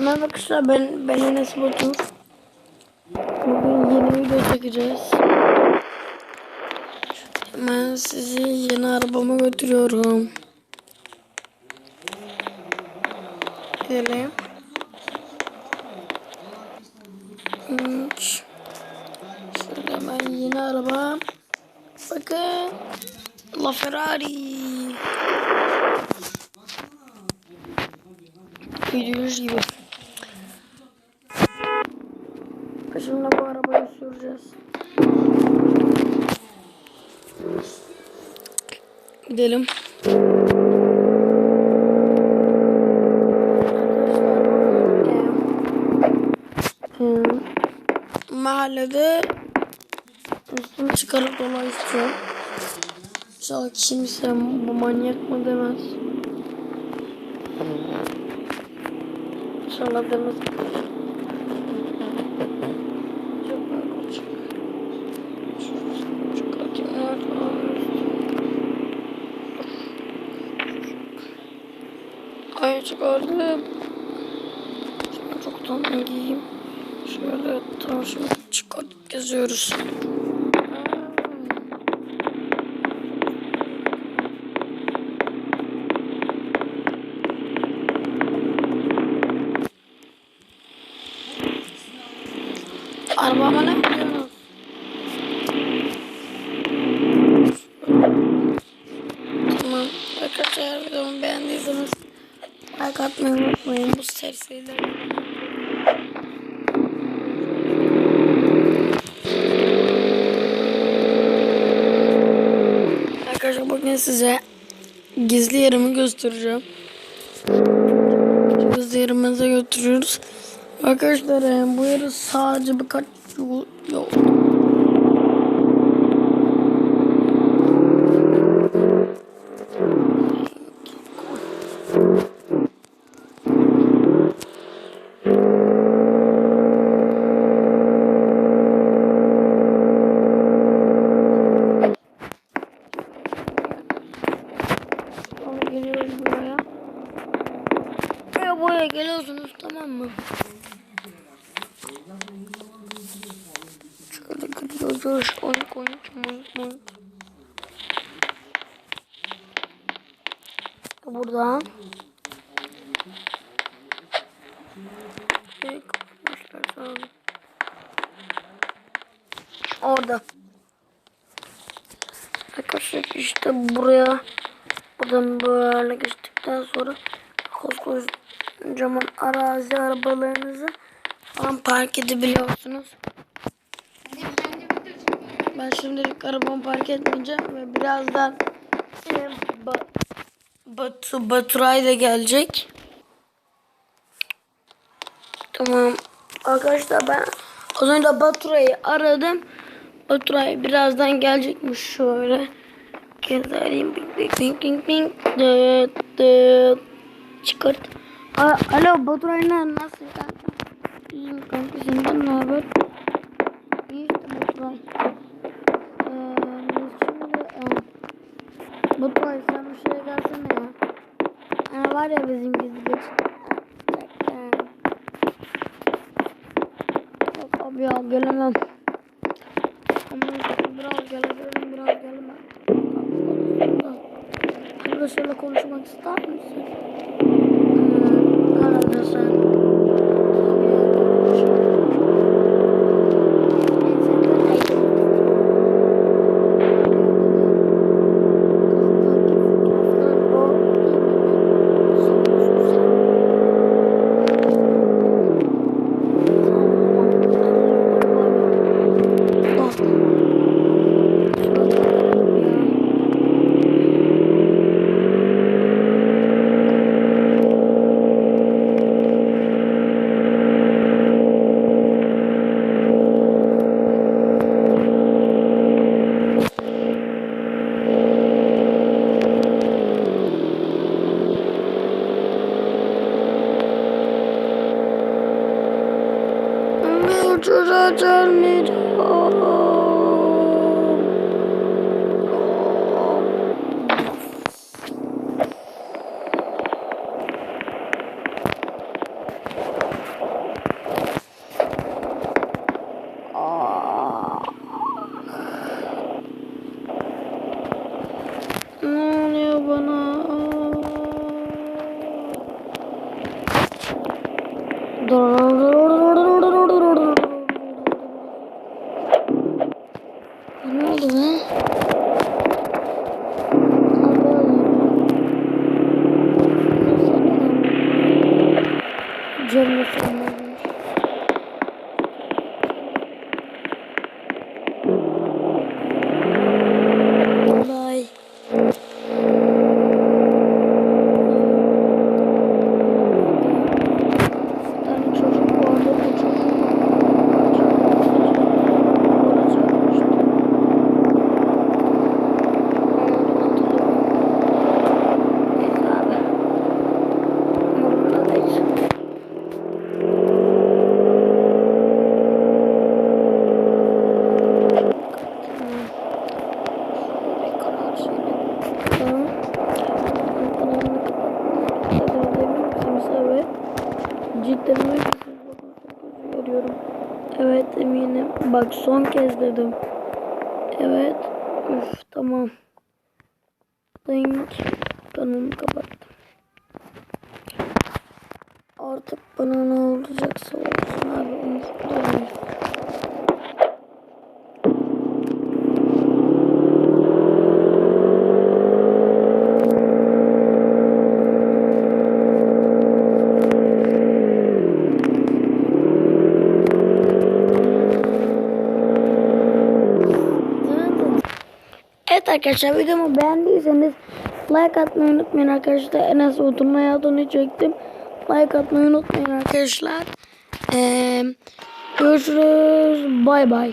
Merhaba arkadaşlar ben, ben Enes Batur. Bugün yeni video çekeceğiz. Hemen sizi yeni arabama götürüyorum. Gidelim. Üç. Şöyle hemen yeni araba. Bakın. La Ferrari. Gördüğünüz gibi. Gidelim. Ee, mahallede üstümü çıkarıp dolaşacağım. İnşallah kimse bu manyak mı demez. İnşallah demez. Ay çıkardım. Şimdi çoktan giyeyim. Şöyle tavşan çıkartıp geziyoruz. Arabama ne like atmayı unutmayın. Bu serseriler. Arkadaşlar bugün size gizli yerimi göstereceğim. Gizli yerimize götürüyoruz. Arkadaşlar e, bu yeri sadece birkaç yol, yol. Sonra geliyoruz buraya. Buraya geliyorsunuz tamam mı? Şöyle gidiyoruz. Oink oink oink oink. Buradan. Şey. Orada. Arkadaşlar işte buraya buradan böyle geçtikten sonra koskocaman arazi arabalarınızı falan park edebiliyorsunuz. Ben şimdilik arabamı park etmeyeceğim ve birazdan e, ba Batu Baturay da gelecek. Tamam. Arkadaşlar ben az önce Baturay'ı aradım. Baturay birazdan gelecekmiş şöyle. Gezereyim. Bing bing bing bing bing. Dıt dıt. Çıkart. A Alo Baturay ne? Nasıl kanka? İyiyim kanka senden ne haber? İyi işte Baturay. Ee, şimdi e, Baturay sen bir şeye gelsene ya. Hani var ya bizim gizli geçit. Yok abi ya gelemem. Biraz gelebilirim biraz gelemem. Arkadaşlarla konuşmak ister misin? Bak son kez dedim. Evet. Üf tamam. Ding. Kanalı kapattım. Artık bana ne olacaksa olsun abi. Umutluyum. Evet arkadaşlar videomu beğendiyseniz like atmayı unutmayın arkadaşlar. Enes Otur'un hayatını çektim. Like atmayı unutmayın arkadaşlar. Ee, görüşürüz. Bay bay.